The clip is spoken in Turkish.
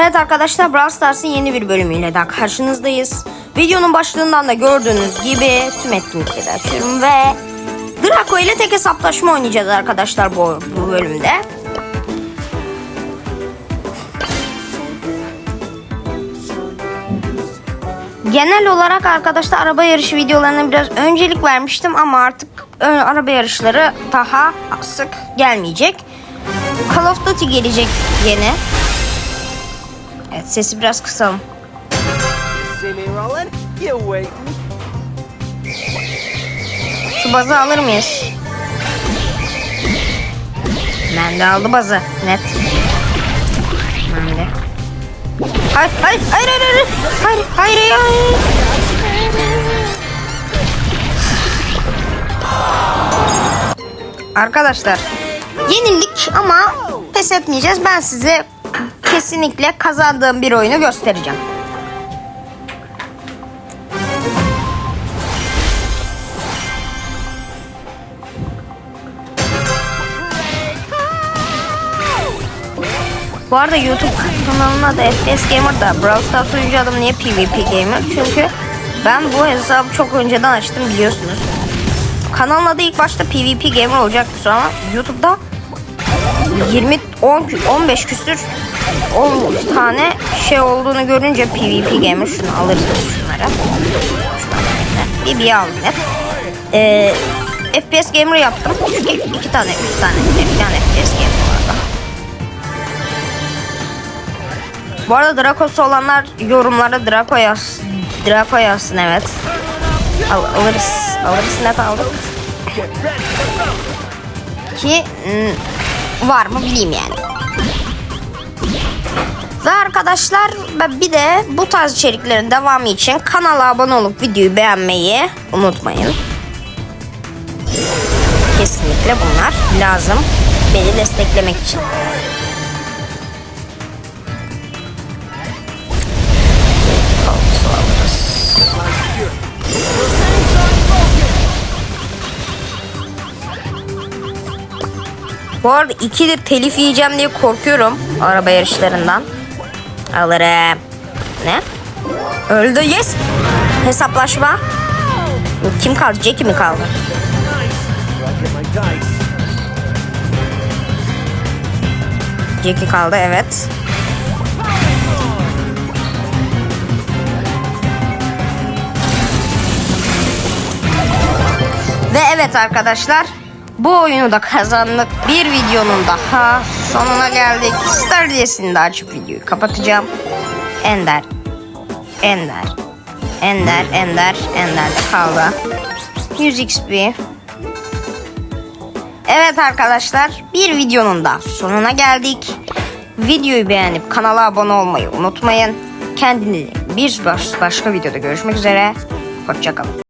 Evet arkadaşlar Brawl Stars'ın yeni bir bölümüyle daha karşınızdayız. Videonun başlığından da gördüğünüz gibi tüm etkinlikleri açıyorum ve Draco ile tek hesaplaşma oynayacağız arkadaşlar bu, bu bölümde. Genel olarak arkadaşlar araba yarışı videolarına biraz öncelik vermiştim ama artık araba yarışları daha sık gelmeyecek. Call of Duty gelecek yeni. Evet sesi biraz kısalım. Şu bazı alır mıyız? Ben de aldı bazı. Net. Ben de. Hayır, hayır, hayır, hayır, hayır, hayır, hayır, hayır. Arkadaşlar, yenildik ama pes etmeyeceğiz. Ben size kesinlikle kazandığım bir oyunu göstereceğim. Bu arada YouTube kanalına da FPS Gamer da Brawl Stars oyuncu adım niye PvP Gamer? Çünkü ben bu hesabı çok önceden açtım biliyorsunuz. Kanalın adı ilk başta PvP Gamer olacaktı sonra YouTube'da 20 10 kü- 15 küsür 10 tane şey olduğunu görünce PvP Gamer şunu alırız. Şunları bir bir aldım hep. Ee, FPS Gamer yaptım. Çünkü iki tane, üç tane falan FPS Gamer vardı. Bu arada Draco'su olanlar yorumlara Draco yaz. Draco yazsın evet. Al, alırız. Alırız net aldık. Ki var mı bileyim yani. Ve arkadaşlar bir de bu tarz içeriklerin devamı için kanala abone olup videoyu beğenmeyi unutmayın. Kesinlikle bunlar lazım beni desteklemek için. Bu arada ikidir telif yiyeceğim diye korkuyorum araba yarışlarından. Alırım. Ne? Öldü yes. Hesaplaşma. Kim kaldı? Jackie mi kaldı? Jackie kaldı evet. Ve evet arkadaşlar bu oyunu da kazandık. Bir videonun daha sonuna geldik. Star diyesini de açıp videoyu kapatacağım. Ender. Ender. Ender, Ender, Ender de kaldı. 100 XP. Evet arkadaşlar bir videonun da sonuna geldik. Videoyu beğenip kanala abone olmayı unutmayın. Kendinize bir baş- başka videoda görüşmek üzere. Hoşçakalın.